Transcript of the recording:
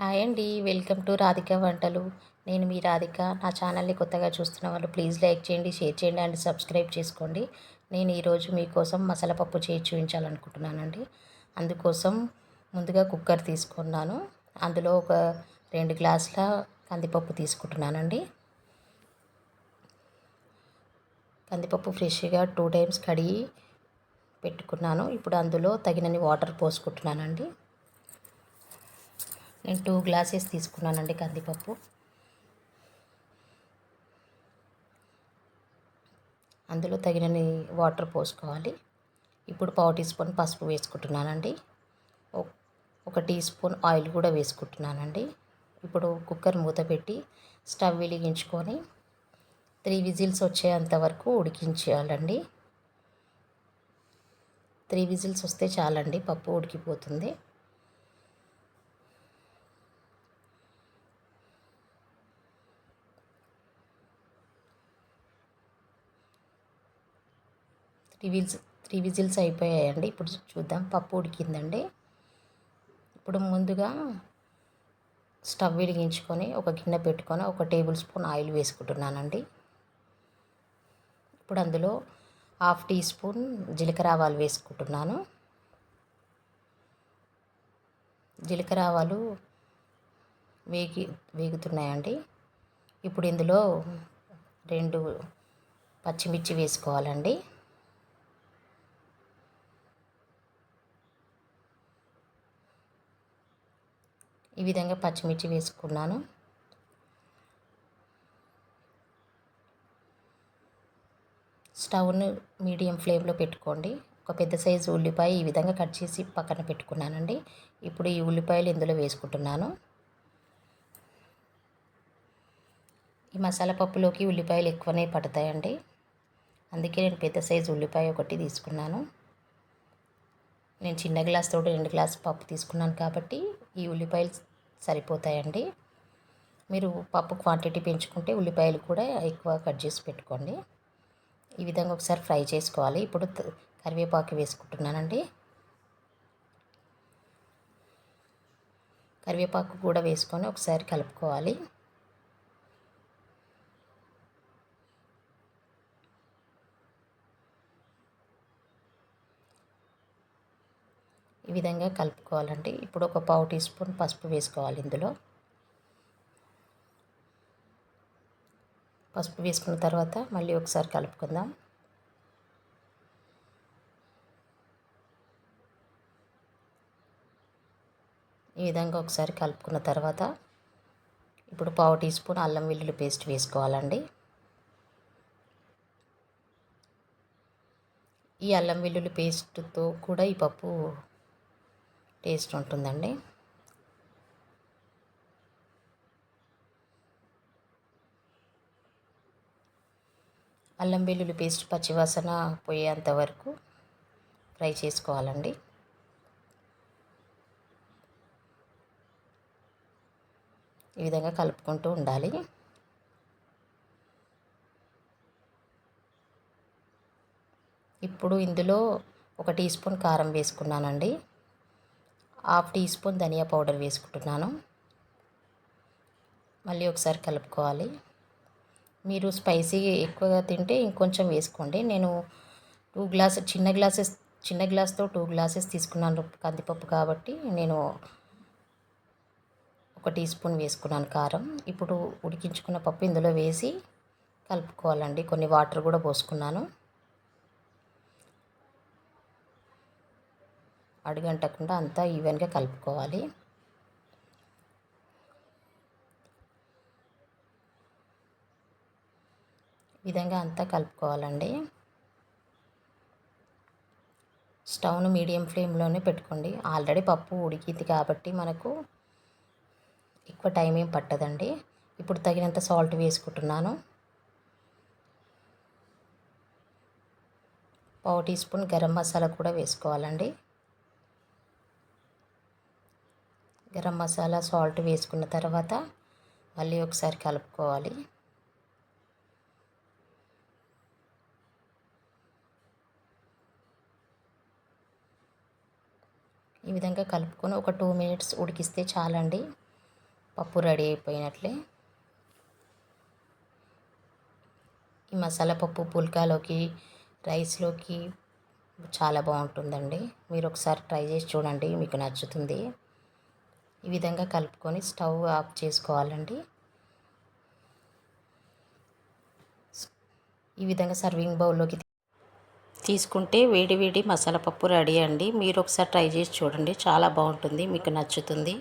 Hi అండి welcome to Radhika వంటలు. నేను మీ రాధిక. నా ఛానల్ని కొత్తగా చూస్తున్న వాళ్ళు ప్లీజ్ లైక్ చేయండి షేర్ చేయండి అండ్ సబ్స్క్రైబ్ చేసుకోండి. నేను ఈరోజు మీకోసం మసాలా పప్పు చేసి చూపించాలనుకుంటున్నానండి అందుకోసం ముందుగా కుక్కర్ తీసుకున్నాను. అందులో ఒక రెండు గ్లాసుల కందిపప్పు తీసుకుంటున్నానండి. కందిపప్పు ఫ్రెష్గా టూ టైమ్స్ కడిగి పెట్టుకున్నాను. ఇప్పుడు అందులో తగినన్ని వాటర్ పోసుకుంటున్నానండి. నేను టూ గ్లాసెస్ తీసుకున్నానండి కందిపప్పు. అందులో తగినన్ని వాటర్ పోసుకోవాలి. ఇప్పుడు పావు టీ స్పూన్ పసుపు వేసుకుంటున్నానండి. ఒక టీ స్పూన్ ఆయిల్ కూడా వేసుకుంటున్నానండి. ఇప్పుడు కుక్కర్ మూత పెట్టి స్టవ్ వెలిగించుకొని త్రీ విజిల్స్ వచ్చేంత వరకు ఉడికించాలండి. త్రీ విజిల్స్ వస్తే చాలండి పప్పు ఉడికిపోతుంది. త్రీ విజిల్స్ త్రీ విజిల్స్ అయిపోయాయండి. ఇప్పుడు చూద్దాం పప్పు ఉడికిందండి. ఇప్పుడు ముందుగా స్టవ్ వెలిగించుకొని ఒక గిన్నె పెట్టుకొని ఒక టేబుల్ స్పూన్ ఆయిల్ వేసుకుంటున్నానండి. ఇప్పుడు అందులో హాఫ్ టీ స్పూన్ జీలకర్ర ఆవాలు వేసుకుంటున్నాను. జీలకర్ర ఆవాలు వేగి వేగుతున్నాయండి. ఇప్పుడు ఇందులో రెండు పచ్చిమిర్చి వేసుకోవాలండి. ఈ విధంగా పచ్చిమిర్చి వేసుకున్నాను. స్టవ్ను మీడియం ఫ్లేమ్లో పెట్టుకోండి. ఒక పెద్ద సైజు ఉల్లిపాయ ఈ విధంగా కట్ చేసి పక్కన పెట్టుకున్నానండి. ఇప్పుడు ఈ ఉల్లిపాయలు ఇందులో వేసుకుంటున్నాను. ఈ మసాలా పప్పులోకి ఉల్లిపాయలు ఎక్కువనే పడతాయండి. అందుకే నేను పెద్ద సైజు ఉల్లిపాయ ఒకటి తీసుకున్నాను. నేను చిన్న గ్లాస్ తోటి రెండు గ్లాస్ పప్పు తీసుకున్నాను కాబట్టి ఈ ఉల్లిపాయలు సరిపోతాయండి. మీరు పప్పు క్వాంటిటీ పెంచుకుంటే ఉల్లిపాయలు కూడా ఎక్కువ కట్ చేసి పెట్టుకోండి. ఈ విధంగా ఒకసారి ఫ్రై చేసుకోవాలి. ఇప్పుడు కరివేపాకు వేసుకుంటున్నానండి. కరివేపాకు కూడా వేసుకొని ఒకసారి కలుపుకోవాలి. ఈ విధంగా కలుపుకోవాలండి ఇప్పుడు ఒక పావు టీ స్పూన్ పసుపు వేసుకోవాలి ఇందులో. పసుపు వేసుకున్న తర్వాత మళ్ళీ ఒకసారి కలుపుకుందాం. ఈ విధంగా ఒకసారి కలుపుకున్న తర్వాత ఇప్పుడు పావు టీ స్పూన్ అల్లం వెల్లుల్లి పేస్ట్ వేసుకోవాలండి. ఈ అల్లం వెల్లుల్లి పేస్ట్తో కూడా ఈ పప్పు టేస్ట్ ఉంటుందండి. అల్లం వెల్లుల్లి పేస్ట్ పచ్చివాసన పోయేంత వరకు ఫ్రై చేసుకోవాలండి. ఈ విధంగా కలుపుకుంటూ ఉండాలి. ఇప్పుడు ఇందులో ఒక టీ స్పూన్ కారం వేసుకున్నానండి. హాఫ్ టీ స్పూన్ ధనియా పౌడర్ వేసుకుంటున్నాను. మళ్ళీ ఒకసారి కలుపుకోవాలి. మీరు స్పైసీ ఎక్కువగా తింటే ఇంకొంచెం వేసుకోండి. నేను టూ గ్లాస్ చిన్న గ్లాసెస్ చిన్న గ్లాస్తో టూ గ్లాసెస్ తీసుకున్నాను కందిపప్పు కాబట్టి నేను ఒక టీ స్పూన్ వేసుకున్నాను కారం. ఇప్పుడు ఉడికించుకున్న పప్పు ఇందులో వేసి కలుపుకోవాలండి. కొన్ని వాటర్ కూడా పోసుకున్నాను. అడుగంటకుండా అంతా ఈవెన్గా కలుపుకోవాలి. విధంగా అంతా కలుపుకోవాలండి. స్టవ్ను మీడియం ఫ్లేమ్లోనే పెట్టుకోండి. ఆల్రెడీ పప్పు ఉడికింది కాబట్టి మనకు ఎక్కువ టైం ఏం పట్టదండి. ఇప్పుడు తగినంత సాల్ట్ వేసుకుంటున్నాను. పావు టీ స్పూన్ గరం మసాలా కూడా వేసుకోవాలండి. గరం మసాలా సాల్ట్ వేసుకున్న తర్వాత మళ్ళీ ఒకసారి కలుపుకోవాలి. ఈ విధంగా కలుపుకొని ఒక టూ మినిట్స్ ఉడికిస్తే చాలండి. పప్పు రెడీ అయిపోయినట్లే. ఈ మసాలా పప్పు పుల్కాలోకి రైస్లోకి చాలా బాగుంటుందండి. మీరు ఒకసారి ట్రై చేసి చూడండి మీకు నచ్చుతుంది. ఈ విధంగా కలుపుకొని స్టవ్ ఆఫ్ చేసుకోవాలండి. ఈ విధంగా సర్వింగ్ బౌల్లోకి తీసుకుంటే వేడి వేడి మసాలా పప్పు రెడీ అండి. మీరు ఒకసారి ట్రై చేసి చూడండి. చాలా బాగుంటుంది. మీకు నచ్చుతుంది.